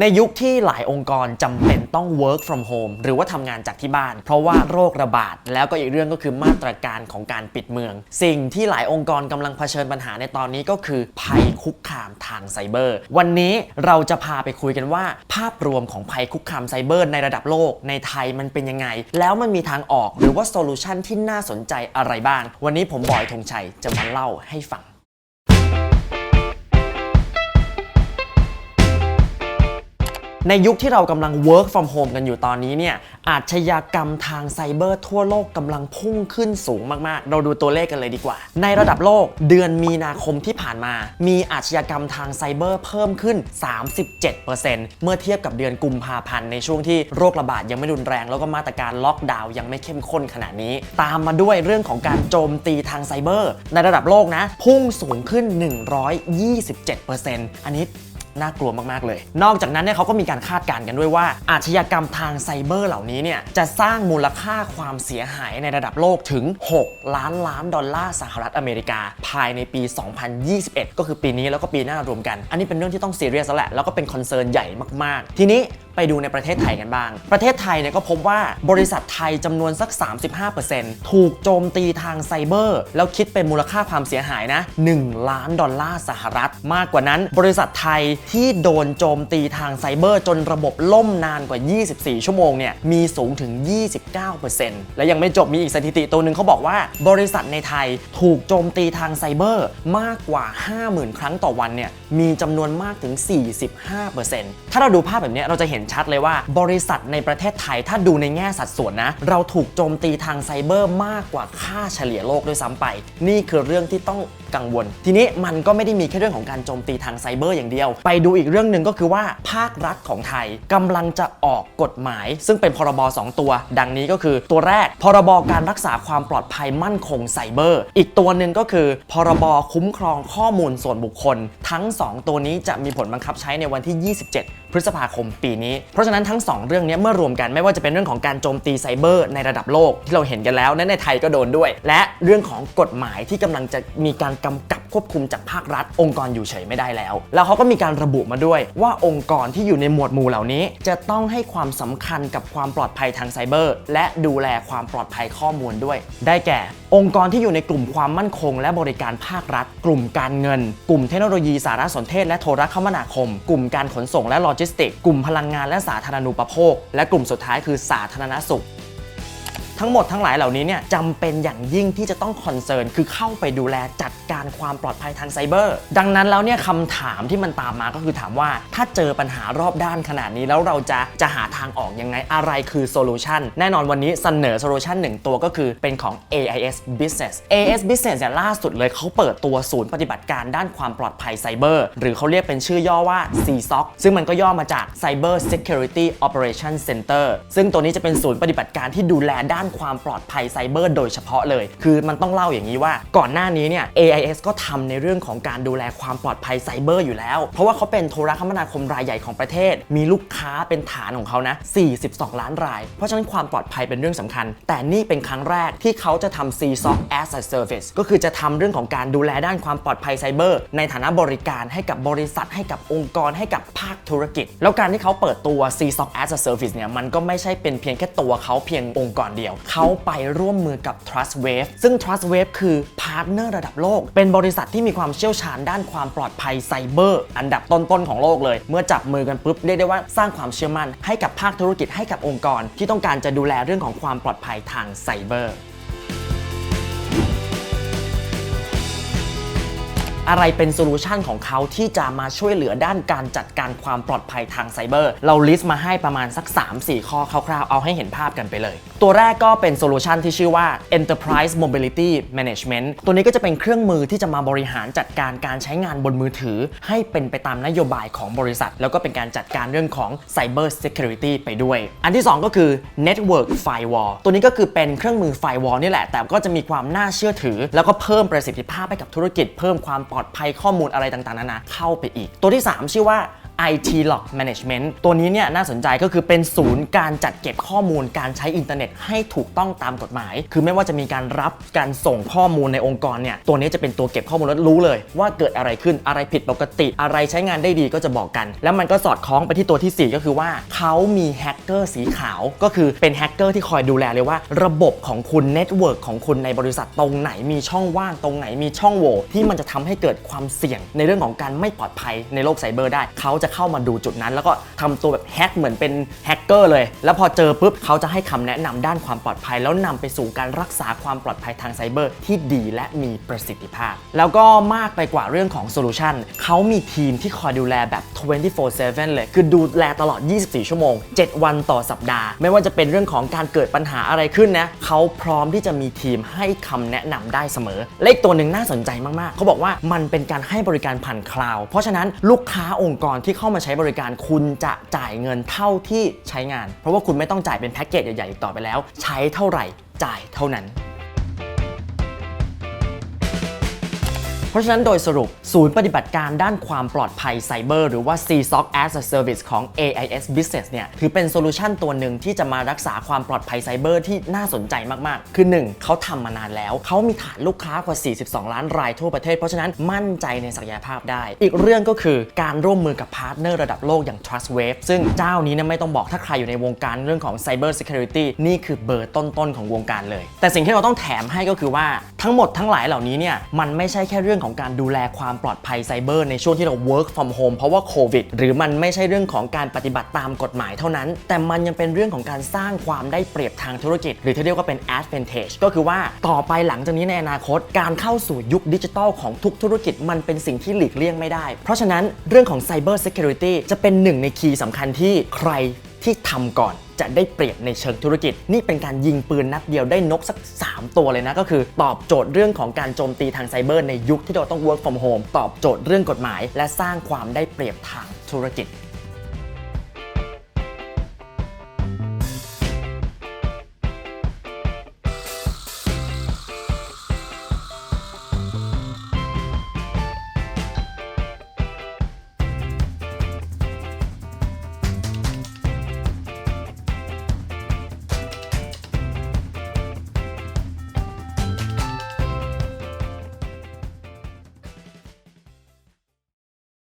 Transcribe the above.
ในยุคที่หลายองค์กรจำเป็นต้อง work from home หรือว่าทำงานจากที่บ้าน เพราะว่าโรคระบาด แล้วก็อีกเรื่องก็คือมาตรการของการปิดเมือง สิ่งที่หลายองค์กรกำลังเผชิญปัญหาในตอนนี้ก็คือ ภัยคุกคามทางไซเบอร์ วันนี้เราจะพาไปคุยกันว่า ภาพรวมของภัยคุกคามไซเบอร์ในระดับโลกในไทยมันเป็นยังไง แล้วมันมีทางออกหรือว่าโซลูชันที่น่าสนใจอะไรบ้าง วันนี้ผมบอยธงชัยจะมาเล่าให้ฟัง ในยุคที่เรากำลัง work from home กันอยู่ตอนนี้เนี่ยอาชญากรรมทางไซเบอร์ทั่วโลกกำลังพุ่งขึ้นสูงมาก ๆ เราดูตัวเลขกันเลยดีกว่า ในระดับโลกเดือนมีนาคมที่ผ่านมา มีอาชญากรรมทางไซเบอร์เพิ่มขึ้น 37%เมื่อเทียบกับเดือนกุมภาพันธ์ในช่วงที่โรคระบาดยังไม่รุนแรง แล้วก็มาตรการล็อกดาวน์ยังไม่เข้มข้นขนาดนี้ ตามมาด้วยเรื่องของการโจมตีทางไซเบอร์ ในระดับโลกนะ พุ่งสูงขึ้น 127%อันนี้ น่ากลัวมากๆเลย นอกจากนั้นเนี่ยเขาก็มีการคาดการณ์กันด้วยว่า อาชญากรรมทางไซเบอร์เหล่านี้เนี่ยจะสร้างมูลค่าความเสียหายในระดับโลกถึง 6 ล้านล้านดอลลาร์สหรัฐอเมริกา ภายในปี 2021 ก็คือปีนี้แล้วก็ปีหน้ารวมกัน อันนี้เป็นเรื่องที่ต้องซีเรียสแล้วแหละแล้วก็เป็นคอนเซิร์นใหญ่มากๆ ทีนี้ ไปดูในประเทศไทยกันบ้าง ประเทศไทยเนี่ยก็พบว่าบริษัทไทยจำนวนสัก 35%ถูกโจมตีทางไซเบอร์ แล้วคิดเป็นมูลค่าความเสียหายนะ 1 ล้านดอลลาร์สหรัฐ มากกว่านั้น บริษัทไทยที่โดนโจมตีทางไซเบอร์จนระบบล่มนานกว่า 24 ชั่วโมงเนี่ยมีสูงถึง 29%และยังไม่จบมีอีกสถิติตัวหนึ่งเขาบอกว่า บริษัทในไทยถูกโจมตีทางไซเบอร์มากกว่า 50,000 ครั้งต่อวันเนี่ยมีจำนวนมากถึง 45%ถ้าเราดูภาพแบบนี้เราจะเห็นชัดเลยว่า บริษัทในประเทศไทยถ้าดูในแง่สัดส่วนนะ เราถูกโจมตีทางไซเบอร์มากกว่าค่าเฉลี่ยโลกด้วยซ้ำไป นี่คือเรื่องที่ต้องกังวล ทีนี้มันก็ไม่ได้มีแค่เรื่องของการโจมตีทางไซเบอร์อย่างเดียว ไปดูอีกเรื่องหนึ่งก็คือว่าภาครัฐของไทยกำลังจะออกกฎหมาย ซึ่งเป็นพรบ 2 ตัว ดังนี้ก็คือตัวแรก พรบการรักษาความปลอดภัยมั่นคงไซเบอร์ อีกตัวหนึ่งก็คือ พรบคุ้มครองข้อมูลส่วนบุคคล ทั้ง 2 ตัวนี้จะมีผลบังคับใช้ในวันที่ 27พฤษภาคมปีนี้ เพราะฉะนั้นทั้ง 2 เรื่องนี้เมื่อรวมกันไม่ว่าจะเป็นเรื่องของการโจมตีไซเบอร์ในระดับโลกที่เราเห็นกันแล้วและในไทยก็โดนด้วย และเรื่องของกฎหมายที่กำลังจะมีการกำกับควบคุมจากภาครัฐ องค์กรอยู่เฉยไม่ได้แล้ว แล้วเขาก็มีการระบุมาด้วยว่าองค์กรที่อยู่ในหมวดหมู่เหล่านี้ จะต้องให้ความสำคัญกับความปลอดภัยทางไซเบอร์และดูแลความปลอดภัยข้อมูลด้วย ได้แก่ องค์กรที่อยู่ในกลุ่มความมั่นคง และบริการภาครัฐ กลุ่มการเงิน กลุ่มเทคโนโลยีสารสนเทศและโทรคมนาคม กลุ่มการขนส่งและโลจิสติกส์กลุ่มพลังงานและสาธารณูปโภค และกลุ่มสุดท้ายคือสาธารณสุข ทั้งหมดทั้งหลายเหล่านี้เนี่ยจำเป็นอย่างยิ่งที่จะต้องคอนเซิร์นคือเข้าไปดูแลจัดการความปลอดภัยทางไซเบอร์ ดังนั้นแล้วเนี่ยคำถามที่มันตามมาก็คือถามว่า ถ้าเจอปัญหารอบด้านขนาดนี้แล้วเราจะจะหาทางออกยังไงอะไรคือโซลูชันแน่นอนวันนี้เสนอโซลูชันหนึ่งตัวก็คือเป็นของ AIS Business AIS Business เนี่ยล่าสุดเลยเขาเปิดตัวศูนย์ปฏิบัติการด้านความปลอดภัยไซเบอร์หรือเขาเรียกเป็นชื่อย่อว่า CSOC ซึ่งมันก็ย่อมาจาก Cyber Security Operation Center ซึ่งตัวนี้จะเป็นศูนย์ปฏิบัติการที่ดูแลด้านความปลอดภัยไซเบอร์โดยเฉพาะเลย คือมันต้องเล่าอย่างนี้ว่าก่อนหน้านี้เนี่ย AIS ก็ทำในเรื่องของการดูแลความปลอดภัยไซเบอร์อยู่แล้ว เพราะว่าเขาเป็นโทรคมนาคมรายใหญ่ของประเทศ มีลูกค้าเป็นฐานของเขานะ 42 ล้านราย เพราะฉะนั้นความปลอดภัยเป็นเรื่องสำคัญ แต่นี่เป็นครั้งแรกที่เขาจะทำ CSOC as a service ก็คือจะทำเรื่องของการดูแลด้านความปลอดภัยไซเบอร์ในฐานะบริการให้กับบริษัทให้กับองค์กรให้กับภาคธุรกิจ แล้วการที่เขาเปิดตัว CSOC as a service เนี่ยมันก็ไม่ใช่เป็นเพียงแค่ตัวเขาเพียงองค์กรเดียวเขาไปร่วมมือกับ Trustwave ซึ่ง Trustwave คือพาร์ทเนอร์ระดับโลก เป็นบริษัทที่มีความเชี่ยวชาญด้านความปลอดภัยไซเบอร์ อันดับต้นๆของโลกเลย เมื่อจับมือกันปุ๊บเรียกได้ว่าสร้างความเชื่อมั่นให้กับภาคธุรกิจให้กับองค์กร ที่ต้องการจะดูแลเรื่องของความปลอดภัยทางไซเบอร์ อะไรเป็นโซลูชันของเขาที่จะมาช่วยเหลือด้านการจัดการความปลอดภัยทางไซเบอร์ เราลิสต์มาให้ประมาณสัก 3-4 ข้อคร่าวๆ เอาให้เห็นภาพกันไปเลย ตัวแรกก็เป็นโซลูชันที่ชื่อว่า Enterprise Mobility Management ตัวนี้ก็จะเป็นเครื่องมือที่จะมาบริหารจัดการการใช้งานบนมือถือ ให้เป็นไปตามนโยบายของบริษัท แล้วก็เป็นการจัดการเรื่องของ Cyber Security ไปด้วย อันที่ 2 ก็คือ Network Firewall ตัวนี้ก็คือเป็นเครื่องมือ Firewall นี่แหละ แต่ก็จะมีความน่าเชื่อถือ แล้วก็เพิ่มประสิทธิภาพให้กับธุรกิจเพิ่มความปลอดภัยข้อมูลอะไรต่างๆนานาเข้าไปอีก ตัวที่ 3 ชื่อว่า IT Log Management ตัวนี้เนี่ยน่าสนใจก็คือเป็นศูนย์การจัดเก็บข้อมูลการใช้อินเทอร์เน็ตให้ถูกต้องตามกฎหมาย คือไม่ว่าจะมีการรับการส่งข้อมูลในองค์กรเนี่ยตัวนี้จะเป็นตัวเก็บข้อมูลแล้วรู้เลย ว่าเกิดอะไรขึ้นอะไรผิดปกติอะไรใช้งานได้ดีก็จะบอกกัน แล้วมันก็สอดคล้องไปที่ตัวที่ 4 ก็คือว่าเขามีแฮกเกอร์สีขาวก็คือเป็นแฮกเกอร์ที่คอยดูแลเลยว่า ระบบของคุณเน็ตเวิร์กของคุณในบริษัทตรงไหนมีช่องว่างตรงไหนมีช่องโหว่ที่มันจะทำให้เกิดความเสี่ยงในเรื่องของการไม่ปลอดภัยในโลกไซเบอร์ได้เขาจะะเข้ามาดูจุดนั้น แล้วก็ทำตัวแบบแฮกเหมือนเป็นแฮกเกอร์เลย แล้วพอเจอปุ๊บเขาจะให้คำแนะนำด้านความปลอดภัย แล้วนำไปสู่การรักษาความปลอดภัยทางไซเบอร์ที่ดีและมีประสิทธิภาพ แล้วก็มากไปกว่าเรื่องของโซลูชันเขามีทีมที่คอยดูแลแบบ 24/7 เลย คือดูแลตลอด 24 ชั่วโมง 7 วันต่อสัปดาห์ ไม่ว่าจะเป็นเรื่องของการเกิดปัญหาอะไรขึ้นนะเขาพร้อมที่จะมีทีมให้คำแนะนำได้เสมอ เลขตัวหนึ่งน่าสนใจมากๆ เขาบอกว่ามันเป็นการให้บริการผ่านคลาวด์เพราะฉะนั้นลูกค้าองค์กรที่เข้ามาใช้บริการคุณจะจ่ายเงินเท่าที่ใช้งาน เพราะว่าคุณไม่ต้องจ่ายเป็นแพ็กเกจใหญ่ๆอีกต่อไปแล้ว ใช้เท่าไหร่จ่ายเท่านั้น ราะฉะนั้นโดยสรุป ศูนย์ปฏิบัติการด้านความปลอดภัยไซเบอร์หรือว่า CSOC as a Service ของ AIS Business เนี่ยถือเป็นโซลูชันตัวหนึ่งที่จะมารักษาความปลอดภัยไซเบอร์ที่น่าสนใจมากๆ คือ 1. เขาทำมานานแล้ว เขามีฐานลูกค้ากว่า 42 ล้านรายทั่วประเทศ เพราะฉะนั้นมั่นใจในศักยภาพได้ อีกเรื่องก็คือการร่วมมือกับพาร์ทเนอร์ระดับโลกอย่าง Trustwave ซึ่งเจ้านี้เนี่ยไม่ต้องบอกถ้าใครอยู่ในวงการเรื่องของ Cyber Security นี่คือเบอร์ต้นๆของวงการเลย แต่สิ่งที่เราต้องแถมให้ก็คือว่าทั้งหมดทั้งหลายเหล่านี้เนี่ยมันไม่ใช่แค่เรื่องของของการดูแลความปลอดภัยไซเบอร์ในช่วงที่เรา work from home เพราะว่าโควิดหรือมันไม่ใช่เรื่องของการปฏิบัติตามกฎหมายเท่านั้น แต่มันยังเป็นเรื่องของการสร้างความได้เปรียบทางธุรกิจ หรือที่เรียกว่าเป็น advantage ก็คือว่าต่อไปหลังจากนี้ในอนาคตการเข้าสู่ยุคดิจิทัลของทุกธุรกิจมันเป็นสิ่งที่หลีกเลี่ยงไม่ได้ เพราะฉะนั้นเรื่องของ cyber security จะเป็นหนึ่งในคีย์สำคัญที่ใคร ที่ทำก่อนจะได้เปรียบในเชิงธุรกิจ นี่เป็นการยิงปืนนัดเดียวได้นกสัก 3 ตัวเลยนะ ก็คือตอบโจทย์เรื่องของการโจมตีทางไซเบอร์ในยุคที่เราต้อง work from home ตอบโจทย์เรื่องกฎหมาย และสร้างความได้เปรียบทางธุรกิจ